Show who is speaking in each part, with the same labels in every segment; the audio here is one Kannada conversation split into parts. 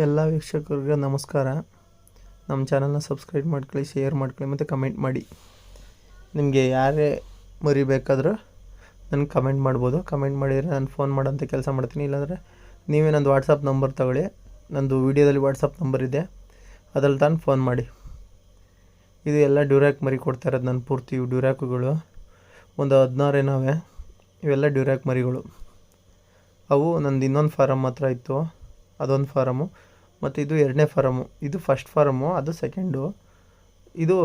Speaker 1: ಎಲ್ಲ ವೀಕ್ಷಕರಿಗೆ ನಮಸ್ಕಾರ. ನಮ್ಮ ಚಾನಲ್ನ ಸಬ್ಸ್ಕ್ರೈಬ್ ಮಾಡ್ಕೊಳ್ಳಿ, ಶೇರ್ ಮಾಡ್ಕೊಳ್ಳಿ ಮತ್ತು ಕಮೆಂಟ್ ಮಾಡಿ. ನಿಮಗೆ ಯಾರೇ ಮರಿ ಬೇಕಾದರೂ ನನಗೆ ಕಮೆಂಟ್ ಮಾಡ್ಬೋದು. ಕಮೆಂಟ್ ಮಾಡಿದರೆ ನಾನು ಫೋನ್ ಮಾಡೋಂಥ ಕೆಲಸ ಮಾಡ್ತೀನಿ. ಇಲ್ಲಾಂದರೆ ನೀವೇ ನಂದು ವಾಟ್ಸಪ್ ನಂಬರ್ ತಗೊಳ್ಳಿ. ನಂದು ವೀಡಿಯೋದಲ್ಲಿ ವಾಟ್ಸಪ್ ನಂಬರ್ ಇದೆ. ಅದ್ರಲ್ಲಿ ತಾನು ಫೋನ್ ಮಾಡಿ. ಇದು ಎಲ್ಲ ಡ್ಯೂರ್ಯಾಕ್ ಮರಿ ಕೊಡ್ತಾ ಇರೋದು ನಾನು ಪೂರ್ತಿ ಡ್ಯೂರ್ಯಾಕುಗಳು ಒಂದು ಹದಿನಾರು ಏನವೆ ಇವೆಲ್ಲ ಡ್ಯೂರ್ಯಾಕ್ ಮರಿಗಳು. ಅವು ನಂದು ಇನ್ನೊಂದು ಫಾರಮ್ ಹತ್ರ ಇತ್ತು. ಅದೊಂದು ಫಾರಮು. ಮತ್ತು ಇದು ಎರಡನೇ ಫಾರಮು. ಇದು ಫಸ್ಟ್ ಫಾರಮು, ಅದು ಸೆಕೆಂಡು. ಇದು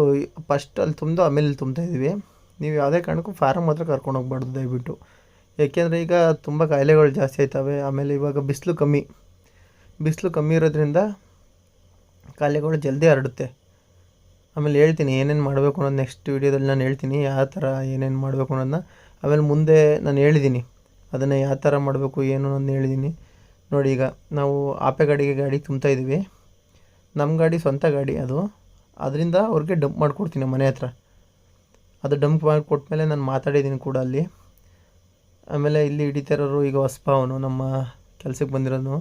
Speaker 1: ಫಸ್ಟ್ ಅಲ್ಲಿ ತುಂಬಿದು, ಆಮೇಲೆ ತುಂಬ್ತಾ ಇದ್ದೀವಿ. ನೀವು ಯಾವುದೇ ಕಾರಣಕ್ಕೂ ಫಾರಮ್ ಮಾತ್ರ ಕರ್ಕೊಂಡು ಹೋಗ್ಬಾರ್ದು ದಯವಿಟ್ಟು. ಏಕೆಂದರೆ ಈಗ ತುಂಬ ಕಾಯಿಲೆಗಳು ಜಾಸ್ತಿ ಆಯ್ತವೆ. ಆಮೇಲೆ ಇವಾಗ ಬಿಸಿಲು ಕಮ್ಮಿ. ಬಿಸಿಲು ಕಮ್ಮಿ ಇರೋದ್ರಿಂದ ಕಾಯಿಲೆಗಳು ಜಲ್ದಿ ಹರಡುತ್ತೆ. ಆಮೇಲೆ ಹೇಳ್ತೀನಿ, ಏನೇನು ಮಾಡಬೇಕು ಅನ್ನೋದು ನೆಕ್ಸ್ಟ್ ವೀಡಿಯೋದಲ್ಲಿ ನಾನು ಹೇಳ್ತೀನಿ, ಯಾವ ಥರ ಏನೇನು ಮಾಡಬೇಕು ಅನ್ನೋದನ್ನ ಆಮೇಲೆ ಮುಂದೆ ನಾನು ಹೇಳಿದ್ದೀನಿ, ಅದನ್ನು ಯಾವ ಥರ ಮಾಡಬೇಕು, ಏನು ಅನ್ನೋದು ಹೇಳಿದ್ದೀನಿ. ನೋಡಿ ಈಗ ನಾವು ಆಪೆ ಗಾಡಿಗೆ ಗಾಡಿ ತುಂಬ್ತಾ ಇದ್ದೀವಿ. ನಮ್ಮ ಗಾಡಿ ಸ್ವಂತ ಗಾಡಿ ಅದು. ಅದರಿಂದ ಅವ್ರಿಗೆ ಡಂಪ್ ಮಾಡಿಕೊಡ್ತೀನಿ ಮನೆ ಹತ್ರ. ಅದು ಡಂಪ್ ಮಾಡಿಕೊಟ್ಮೇಲೆ ನಾನು ಮಾತಾಡಿದ್ದೀನಿ ಕೂಡ ಅಲ್ಲಿ. ಆಮೇಲೆ ಇಲ್ಲಿ ಹಿಡಿತಾ ಇರೋರು ಈಗ ಹೊಸ್ಪ ಅವನು, ನಮ್ಮ ಕೆಲಸಕ್ಕೆ ಬಂದಿರೋನು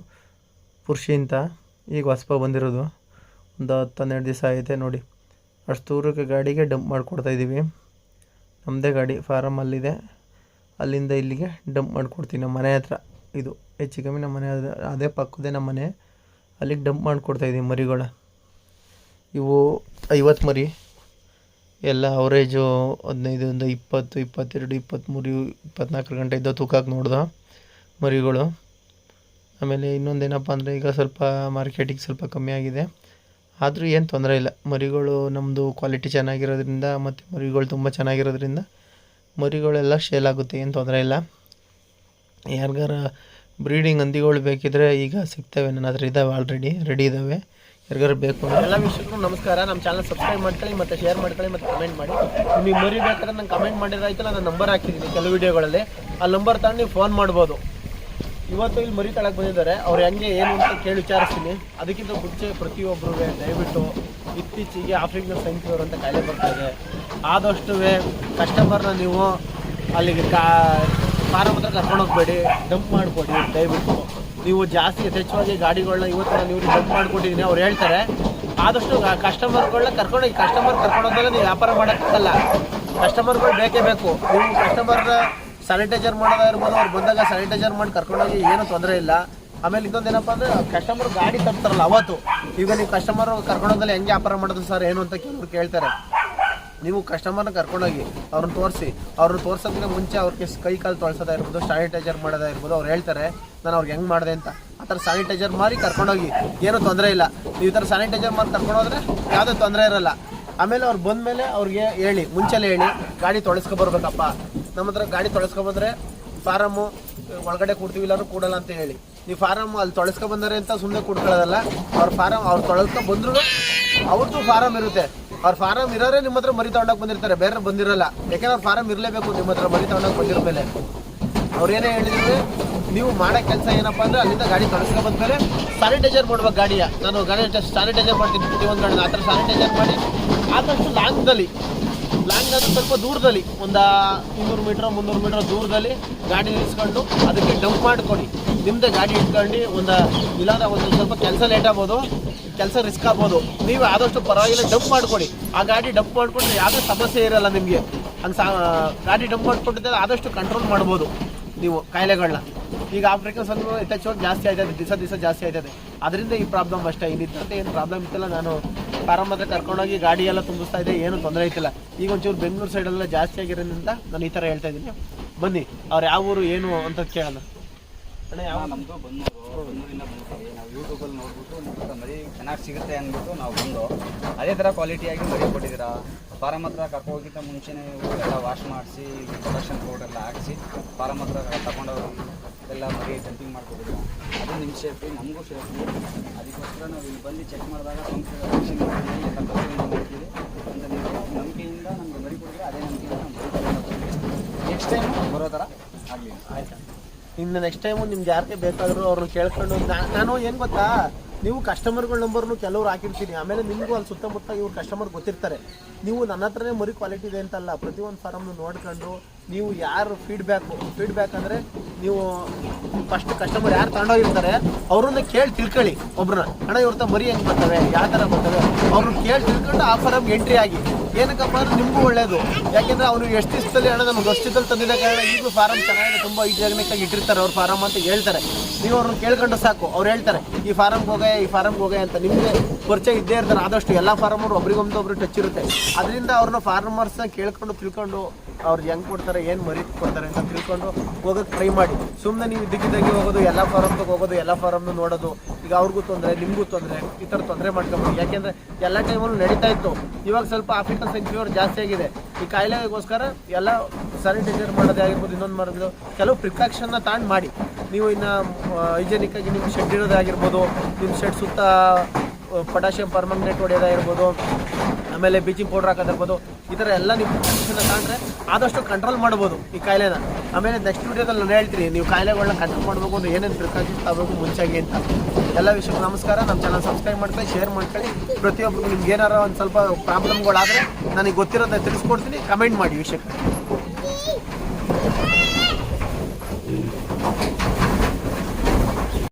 Speaker 1: ಪುರುಷಿ ಅಂತ. ಈಗ ಹೊಸ್ಪ ಬಂದಿರೋದು. ಒಂದು ಹತ್ತು ಹನ್ನೆರಡು ದಿವಸ ಆಯಿತೆ ನೋಡಿ. ಅಷ್ಟು ದೂರಕ್ಕೆ ಗಾಡಿಗೆ ಡಂಪ್ ಮಾಡಿಕೊಡ್ತಾ ಇದ್ದೀವಿ. ನಮ್ಮದೇ ಗಾಡಿ ಫಾರಮ್ ಅಲ್ಲಿದೆ. ಅಲ್ಲಿಂದ ಇಲ್ಲಿಗೆ ಡಂಪ್ ಮಾಡಿಕೊಡ್ತೀನಿ ನಮ್ಮ ಮನೆ ಹತ್ರ. ಇದು ಹೆಚ್ಚು ಕಮ್ಮಿ ನಮ್ಮ ಮನೆ ಅದೇ ಅದೇ ಪಕ್ಕದೇ ನಮ್ಮ ಮನೆ. ಅಲ್ಲಿಗೆ ಡಂಪ್ ಮಾಡಿಕೊಡ್ತಾ ಇದ್ದೀವಿ ಮರಿಗಳ. ಇವು ಐವತ್ತು ಮರಿ. ಎಲ್ಲ ಅವರೇಜು ಹದಿನೈದು ಒಂದು ಇಪ್ಪತ್ತು, ಇಪ್ಪತ್ತೆರಡು, ಇಪ್ಪತ್ತ್ಮೂರು ಇಪ್ಪತ್ನಾಲ್ಕು ಗಂಟೆ ಇದ್ದ ತೂಕಕ್ಕೆ ನೋಡ್ದೆ ಮರಿಗಳು. ಆಮೇಲೆ ಇನ್ನೊಂದೇನಪ್ಪ ಅಂದರೆ ಈಗ ಸ್ವಲ್ಪ ಮಾರ್ಕೆಟಿಗೆ ಸ್ವಲ್ಪ ಕಮ್ಮಿ ಆಗಿದೆ. ಆದರೂ ಏನು ತೊಂದರೆ ಇಲ್ಲ. ಮರಿಗಳು ನಮ್ಮದು ಕ್ವಾಲಿಟಿ ಚೆನ್ನಾಗಿರೋದ್ರಿಂದ ಮತ್ತು ಮರಿಗಳು ತುಂಬ ಚೆನ್ನಾಗಿರೋದ್ರಿಂದ ಮರಿಗಳೆಲ್ಲ ಶೇಲ್ ಆಗುತ್ತೆ, ಏನು ತೊಂದರೆ ಇಲ್ಲ. ಯಾರಿಗಾರ ಬ್ರೀಡಿಂಗ್ ಹಂದಿಗಳು ಬೇಕಿದ್ರೆ ಈಗ ಸಿಗ್ತವೆ, ನನ್ನ ಹತ್ರ ಆಲ್ರೆಡಿ ರೆಡಿ ಇದ್ದಾವೆ ಯಾರಿಗಾರು ಬೇಕು
Speaker 2: ಎಲ್ಲ ವಿಷಯಕ್ಕೂ ನಮಸ್ಕಾರ. ನಮ್ಮ ಚಾನಲ್ ಸಬ್ಸ್ಕ್ರೈಬ್ ಮಾಡ್ಕೊಳ್ಳಿ ಮತ್ತೆ ಶೇರ್ ಮಾಡ್ಕೊಳ್ಳಿ ಮತ್ತೆ ಕಮೆಂಟ್ ಮಾಡಿ. ನಿಮಗೆ ಮರಿ ಬೇಕಾದ್ರೆ ನಂಗೆ ಕಮೆಂಟ್ ಮಾಡಿದ್ರಾಯ್ತಲ್ಲ ನಾನು ನಂಬರ್ ಹಾಕಿದ್ದೀನಿ ಕೆಲವು ವಿಡಿಯೋಗಳಲ್ಲಿ ಆ ನಂಬರ್ ತಗೊಂಡು ನೀವು ಫೋನ್ ಮಾಡ್ಬೋದು. ಇವತ್ತು ಇಲ್ಲಿ ಮರಿ ತಳಕ್ಕೆ ಬಂದಿದ್ದಾರೆ. ಅವ್ರು ಹೆಂಗೆ, ಏನು ಅಂತ ಕೇಳಿ ವಿಚಾರಿಸ್ತೀನಿ. ಅದಕ್ಕಿಂತ ಮುಂಚೆ ಪ್ರತಿಯೊಬ್ಬರು ದಯವಿಟ್ಟು ಇತ್ತೀಚೆಗೆ ಆಫ್ರಿಕನ್ ಸೈನ್ ಫೀವರ್ ಅಂತ ಕಾಯಿಲೆ ಬರ್ತಾ ಇದೆ. ಆದಷ್ಟು ಕಸ್ಟಮರ್ನ ನೀವು ಅಲ್ಲಿಗೆ ಕಾ ಫಾರಮ್ ಹತ್ರ ಕರ್ಕೊಂಡು ಹೋಗ್ಬೇಡಿ ಡಂಪ್ ಮಾಡಿಕೊಡಿ, ದಯವಿಟ್ಟು. ನೀವು ಜಾಸ್ತಿ ಯಥೇಚ್ಛವಾಗಿ ಗಾಡಿಗಳನ್ನ ಇವತ್ತು ಇವ್ರಿಗೆ ಡಂಪ್ ಮಾಡಿಕೊಟ್ಟಿದ್ದೀನಿ ಅವ್ರು ಹೇಳ್ತಾರೆ. ಆದಷ್ಟು ಕಸ್ಟಮರ್ಗಳನ್ನ ಕರ್ಕೊಂಡೋಗಿ ಕಸ್ಟಮರ್ ಕರ್ಕೊಂಡು ಹೋದಾಗ ನೀವು ವ್ಯಾಪಾರ ಮಾಡೋಕ್ಕಾಗಲ್ಲ. ಕಸ್ಟಮರ್ಗಳು ಬೇಕೇ ಬೇಕು. ನೀವು ಕಸ್ಟಮರ್ನ ಸ್ಯಾನಿಟೈಸರ್ ಮಾಡೋದಾಗಿರ್ಬೋದು ಅವ್ರು ಬಂದಾಗ ಸ್ಯಾನಿಟೈಸರ್ ಮಾಡಿ ಕರ್ಕೊಂಡೋಗಿ ಏನೂ ತೊಂದರೆ ಇಲ್ಲ. ಆಮೇಲೆ ಇನ್ನೊಂದೇನಪ್ಪ ಅಂದರೆ ಕಸ್ಟಮರ್ ಗಾಡಿ ತರ್ತಾರಲ್ಲ ಅವತ್ತು. ಈಗ ನೀವು ಕಸ್ಟಮರ್ ಕರ್ಕೊಂಡೋದಲ್ಲಿ ಹೆಂಗೆ ವ್ಯಾಪಾರ ಮಾಡೋದು ಸರ್, ಏನು ಅಂತ ಕೆಲವರು ಕೇಳ್ತಾರೆ. ನೀವು ಕಸ್ಟಮರ್ನ ಕರ್ಕೊಂಡೋಗಿ ಅವ್ರನ್ನ ತೋರಿಸಿ, ಅವ್ರನ್ನ ತೋರ್ಸೋದಕ್ಕಿಂತ ಮುಂಚೆ ಅವ್ರಿಗೆ ಕೈ ಕಾಲು ತೊಳ್ಸೋದಾಗಿರ್ಬೋದು ಸ್ಯಾನಿಟೈಸರ್ ಮಾಡೋದಾಗಿರ್ಬೋದು ಅವ್ರು ಹೇಳ್ತಾರೆ, ನಾನು ಅವ್ರಿಗೆ ಹೆಂಗೆ ಮಾಡಿದೆ ಅಂತ. ಆ ಥರ ಸ್ಯಾನಿಟೈಸರ್ ಮಾರಿ ಕರ್ಕೊಂಡೋಗಿ. ಏನೂ ತೊಂದರೆ ಇಲ್ಲ. ಈ ಥರ ಸ್ಯಾನಿಟೈಸರ್ ಮಾಡಿ ಕರ್ಕೊಂಡೋದ್ರೆ ಯಾವುದೇ ತೊಂದರೆ ಇರಲ್ಲ. ಆಮೇಲೆ ಅವ್ರು ಬಂದಮೇಲೆ ಅವ್ರಿಗೆ ಹೇಳಿ, ಮುಂಚೆಲೇ ಹೇಳಿ, ಗಾಡಿ ತೊಳಸ್ಕೊಬರ್ಬೇಕಪ್ಪ ನಮ್ಮ ಹತ್ರ ಗಾಡಿ ತೊಳಸ್ಕೊಬಂದ್ರೆ ಫಾರಮ್ಮು ಒಳಗಡೆ ಕೊಡ್ತೀವಿ ಇಲ್ಲಾರು ಕೂಡಲ್ಲ ಅಂತ ಹೇಳಿ. ನೀವು ಫಾರಮ್ ಅಲ್ಲಿ ತೊಳಸ್ಕೊಬಂದರೆ ಅಂತ ಸುಮ್ಮನೆ ಕೊಡ್ಕೊಳ್ಳೋದಲ್ಲ ಅವ್ರ ಫಾರಮ್ ಅವ್ರು ತೊಳಸ್ಕೊ ಬಂದ್ರು ಅವ್ರದ್ದು ಫಾರಮ್ ಇರುತ್ತೆ. ಅವ್ರ ಫಾರಂ ಇರೋರೇ ನಿಮ್ಮ ಹತ್ರ ಮರಿ ತಗೊಂಡೋಗಿ ಬಂದಿರ್ತಾರೆ ಬೇರೆ ಬಂದಿರಲ್ಲ. ಯಾಕೆಂದ್ರೆ ಅವ್ರ ಫಾರಂ ಇರಲೇಬೇಕು ನಿಮ್ಮ ಹತ್ರ ಮರಿ ತಗೊಂಡೋಗಿ ಬಂದಿರೋ ಮೇಲೆ. ಅವ್ರೇನೇ ಹೇಳಿದ್ರೆ, ನೀವು ಮಾಡೋ ಕೆಲಸ ಏನಪ್ಪ ಅಂದ್ರೆ ಅಲ್ಲಿಂದ ಗಾಡಿ ತರಿಸ್ಕೊ ಬಂದ ಮೇಲೆ ಸ್ಯಾನಿಟೈಸರ್ ಮಾಡ್ಬೇಕು ಗಾಡಿಯ. ನಾನು ಗಾಡಿ ಸ್ಯಾನಿಟೈಸರ್ ಮಾಡ್ತೀನಿ, ಪ್ರತಿಯೊಂದು ಗಾಡಿ ಆ ಥರ ಸ್ಯಾನಿಟೈಸರ್ ಮಾಡಿ, ಆದಷ್ಟು ಲಾಂಗ್ದಲ್ಲಿ ಲಾಂಗ್ ಅಂದ್ರೆ ಸ್ವಲ್ಪ ದೂರದಲ್ಲಿ, ಒಂದು ಇನ್ನೂರು ಮೀಟ್ರ್, ಮುನ್ನೂರು ಮೀಟ್ರ್ ದೂರದಲ್ಲಿ ಗಾಡಿ ನಿಲ್ಲಿಸ್ಕೊಂಡು ಅದಕ್ಕೆ ಡಂಪ್ ಮಾಡ್ಕೊಡಿ ನಿಮ್ಮದೇ ಗಾಡಿ ಇಟ್ಕೊಂಡು ಒಂದು ಇಲ್ಲಾಂದ್ರೆ ಒಂದು ಸ್ವಲ್ಪ ಕೆಲಸ ಲೇಟ್ ಆಗ್ಬೋದು. ಕೆಲಸ ರಿಸ್ಕ್ ಆಗ್ಬೋದು. ನೀವು ಆದಷ್ಟು ಪರವಾಗಿಲ್ಲ ಡಂಪ್ ಮಾಡ್ಕೊಡಿ ಆ ಗಾಡಿ ಡಂಪ್ ಮಾಡ್ಕೊಂಡ್ರೆ ಯಾವುದೇ ಸಮಸ್ಯೆ ಇರಲ್ಲ ನಿಮಗೆ. ಹಂಗೆ ಸಾ ಗಾಡಿ ಡಂಪ್ ಮಾಡ್ಕೊಂಡಿದ್ದರೆ ಆದಷ್ಟು ಕಂಟ್ರೋಲ್ ಮಾಡ್ಬೋದು ನೀವು ಕಾಯಿಲೆಗಳನ್ನ. ಈಗ ಆಫ್ರಿಕನ್ ಸ್ವಲ್ಪ ಯಥೇಚ್ಛವಾಗಿ ಜಾಸ್ತಿ ಆಯ್ತದೆ ದಿವಸ ದಿವಸ ಜಾಸ್ತಿ ಆಯ್ತದೆ. ಅದರಿಂದ ಈ ಪ್ರಾಬ್ಲಮ್ ಅಷ್ಟೇ. ಇನ್ನಿದ್ದಂತೆ ಏನು ಪ್ರಾಬ್ಲಮ್ ಇತ್ತಲ್ಲ, ನಾನು ಹತ್ರ ಕರ್ಕೊಂಡೋಗಿ ಗಾಡಿ ಎಲ್ಲ ತುಂಬಿಸ್ತಾ ಇದೆ ಏನು ತೊಂದರೆ ಐತಿಲ್ಲ ಈಗ ಒಂಚೂರು ಬೆಂಗಳೂರು ಸೈಡೆಲ್ಲ ಜಾಸ್ತಿ ಆಗಿರೋದ್ರಿಂದ ನಾನು ಈ ಥರ ಹೇಳ್ತಾ ಇದ್ದೀನಿ. ಬನ್ನಿ, ಅವ್ರು ಯಾವ ಊರು, ಏನು ಅಂತ ಕೇಳೋಣ. ಅಣ್ಣ, ಯಾವ
Speaker 3: ನಮ್ಮದು ಬನ್ನೂರಿಂದ ಯೂಟ್ಯೂಬಲ್ಲಿ ನೋಡ್ಬಿಟ್ಟು ನಿಮ್ಮ ಮರಿ ಚೆನ್ನಾಗಿ ಸಿಗುತ್ತೆ ಅಂದ್ಬಿಟ್ಟು ನಾವು ಬಂದು, ಅದೇ ಥರ ಕ್ವಾಲಿಟಿಯಾಗಿ ಮರಿ ಕೊಟ್ಟಿದ್ದೀರಾ? ಫಾರಮ್ ಹತ್ರ ಕರ್ಕೋಗಿಂತ ಮುಂಚೆನೇ ಎಲ್ಲ ವಾಶ್ ಮಾಡಿಸಿ ಪ್ರೊಡಕ್ಷನ್ ಪೌಡರ್ ಹಾಕಿಸಿ ಫಾರಮ್ ಹತ್ರ ತಗೊಂಡೋಗಿ ಎಲ್ಲ ಮರಿ ಡಂಪಿಂಗ್ ಮಾಡ್ಕೊಟ್ಟಿದ್ದೀರಾ? ಅದು ನಿಮ್ಮ ಸೇಫ್ಟಿ ನಮಗೂ ಸೇಫ್ಟಿ ಅದಕ್ಕೋಸ್ಕರ ನಾವು ಇಲ್ಲಿ ಬಂದು ಚೆಕ್ ಮಾಡಿದಾಗ ಎಲ್ಲ ನಂಬಿಕೆಯಿಂದ ನಮಗೆ ಮರಿ ಕೊಡಿದ್ರೆ ಅದೇ ನಂಬಿಕೆ ನೆಕ್ಸ್ಟ್ ಟೈಮ್ ಬರೋ ಥರ ಆಗಲಿ.
Speaker 2: ಆಯ್ತಾ. ಇನ್ನು ನೆಕ್ಸ್ಟ್ ಟೈಮು ನಿಮ್ಗೆ ಯಾರಿಗೆ ಬೇಕಾದರೂ ಅವ್ರನ್ನ ಕೇಳ್ಕೊಂಡು ನಾನು ಏನು ಗೊತ್ತಾ? ನೀವು ಕಸ್ಟಮರ್ಗಳ ನಂಬರ್ನು ಕೆಲವ್ರು ಹಾಕಿರ್ತೀನಿ ಆಮೇಲೆ ನಿಮಗೂ ಅಲ್ಲಿ ಸುತ್ತಮುತ್ತ ಇವ್ರು ಕಸ್ಟಮರ್ ಗೊತ್ತಿರ್ತಾರೆ. ನೀವು ನನ್ನ ಹತ್ರನೇ ಮರಿ ಕ್ವಾಲಿಟಿ ಇದೆ ಅಂತಲ್ಲ, ಪ್ರತಿಯೊಂದು ಫಾರಮ್ನು ನೋಡ್ಕೊಂಡು ನೀವು ಯಾರು ಫೀಡ್ಬ್ಯಾಕು ಫೀಡ್ಬ್ಯಾಕ್ ಅಂದರೆ ನೀವು ಫಸ್ಟ್ ಕಸ್ಟಮರ್ ಯಾರು ತಗೊಂಡೋಗಿರ್ತಾರೆ, ಅವ್ರನ್ನ ಕೇಳಿ ತಿಳ್ಕೊಳ್ಳಿ ಒಬ್ರನ್ನ. ಅಣ್ಣ, ಇವ್ರ ಮರಿ ಹೆಂಗೆ ಬರ್ತವೆ? ಯಾವ ಥರ ಬರ್ತವೆ? ಅವ್ರನ್ನ ಕೇಳಿ ತಿಳ್ಕೊಂಡು ಆ ಫಾರಮ್ಗೆ ಎಂಟ್ರಿ ಆಗಿ. ಏನಕ್ಕಪ್ಪ ಅಂದ್ರೆ ನಿಮಗೂ ಒಳ್ಳೇದು. ಯಾಕೆಂದ್ರೆ ಅವ್ರು ಎಷ್ಟು ಇಷ್ಟದಲ್ಲಿ ಹಣ ನಮ್ಗೆ ಅಷ್ಟಿದ್ದಲ್ಲಿ ತಂದಿದ್ದ ಕಾರಣ ಈಗಲೂ ಫಾರಮ್ ಚೆನ್ನಾಗಿದೆ, ತುಂಬ ಹೈಜಾನಿಕ್ ಆಗಿ ಇಟ್ಟಿರ್ತಾರೆ, ಅವ್ರ ಫಾರಂ ಅಂತ ಹೇಳ್ತಾರೆ. ನೀವು ಅವ್ರನ್ನ ಕೇಳ್ಕೊಂಡು ಸಾಕು, ಅವ್ರು ಹೇಳ್ತಾರೆ, ಈ ಫಾರಮ್ಗೆ ಹೋಗೇ ಈ ಫಾರಮ್ಗೆ ಹೋಗಯ ಅಂತ. ನಿಮಗೆ ಪರಿಚಯ ಇದ್ದೇ ಇರ್ತಾರೆ, ಆದಷ್ಟು ಎಲ್ಲ ಫಾರಮರು ಒಬ್ರಿಗೊಂದು ಒಬ್ರು ಟಚ್ ಇರುತ್ತೆ. ಅದರಿಂದ ಅವ್ರನ್ನ ಫಾರ್ಮರ್ಸ್ನ ಕೇಳ್ಕೊಂಡು ತಿಳ್ಕೊಂಡು ಅವ್ರು ಹೆಂಗೆ ಕೊಡ್ತಾರೆ, ಏನು ಮರಿ ಕೊಡ್ತಾರೆ ಅಂತ ತಿಳ್ಕೊಂಡು ಹೋಗೋಕೆ ಟ್ರೈ ಮಾಡಿ. ಸುಮ್ಮನೆ ನೀವು ಇದ್ದಕ್ಕಿದ್ದಾಗೆ ಹೋಗೋದು, ಎಲ್ಲ ಫಾರಮ್ಗೆ ಹೋಗೋದು, ಎಲ್ಲ ಫಾರಮ್ನ ನೋಡೋದು ಈಗ ಅವ್ರಿಗೂ ತೊಂದರೆ, ನಿಮಗೂ ತೊಂದರೆ, ಈ ಥರ ತೊಂದರೆ ಮಾಡ್ಕೊಬೋದು ಯಾಕೆಂದರೆ ಎಲ್ಲ ಟೈಮಲ್ಲೂ ನಡೀತಾ ಇತ್ತು. ಇವಾಗ ಸ್ವಲ್ಪ ಆಫ್ರಿಕನ್ ಸೆಂಚುರಿ ಜಾಸ್ತಿ ಆಗಿದೆ. ಈ ಕಾಯಿಲೆಗೋಸ್ಕರ ಎಲ್ಲ ಸ್ಯಾನಿಟೈಸರ್ ಮಾಡೋದೇ ಆಗಿರ್ಬೋದು, ಇನ್ನೊಂದು ಮಾಡೋದು ಕೆಲವು ಪ್ರಿಕಾಕ್ಷನ್ನ ತಾಂಡ್ ಮಾಡಿ. ನೀವು ಇನ್ನು ಹೈಜೆನಿಕ್ ಆಗಿ ನಿಮ್ಮ ಶೆಡ್ ಇರೋದಾಗಿರ್ಬೋದು ನಿಮ್ಮ ಶೆಡ್ ಸುತ್ತ ಪೊಟ್ಯಾಷಿಯಂ ಪರ್ಮನೆಂಟ್ ಹೊಡೆಯೋದಾಗಿರ್ಬೋದು ಆಮೇಲೆ ಬೀಚಿಂಗ್ ಪೌಡ್ರ್ ಹಾಕೋದಿರ್ಬೋದು, ಈ ಥರ ಎಲ್ಲ ನೀವು ಪ್ರಿಕಾಕ್ಷನ್ನ ತಗೊಂಡ್ರೆ ಆದಷ್ಟು ಕಂಟ್ರೋಲ್ ಮಾಡ್ಬೋದು ಈ ಕಾಯಿಲೆನ. ಆಮೇಲೆ ನೆಕ್ಸ್ಟ್ ವೀಡಿಯೋದಲ್ಲಿ ನಾನು ಹೇಳ್ತೀನಿ, ನೀವು ಕಾಯಿಲೆಗಳನ್ನ ಕಂಟ್ರೋಲ್ ಮಾಡಬೇಕು ಅಂದರೆ ಏನೇನು ಪ್ರಿಕಾಷನ್ಸ್ ತಗೋಬೇಕು ಮುಂಚೆಗೆ ಅಂತ. ಎಲ್ಲ ವಿಷಯಕ್ಕೆ ನಮಸ್ಕಾರ. ನಮ್ಮ ಚಾನಲ್ ಸಬ್ಸ್ಕ್ರೈಬ್ ಮಾಡ್ಕೊಳ್ಳಿ ಶೇರ್ ಮಾಡ್ಕೊಳ್ಳಿ. ಪ್ರತಿಯೊಬ್ಬರು ನಿಮ್ಗೆ ಏನಾರ ಒಂದು ಸ್ವಲ್ಪ ಪ್ರಾಬ್ಲಮ್ಗಳಾದರೆ ನನಗೆ ಗೊತ್ತಿರೋದನ್ನ ತಿಳಿಸ್ಕೊಡ್ತೀನಿ. ಕಮೆಂಟ್ ಮಾಡಿ ವಿಷಯಕ್ಕೆ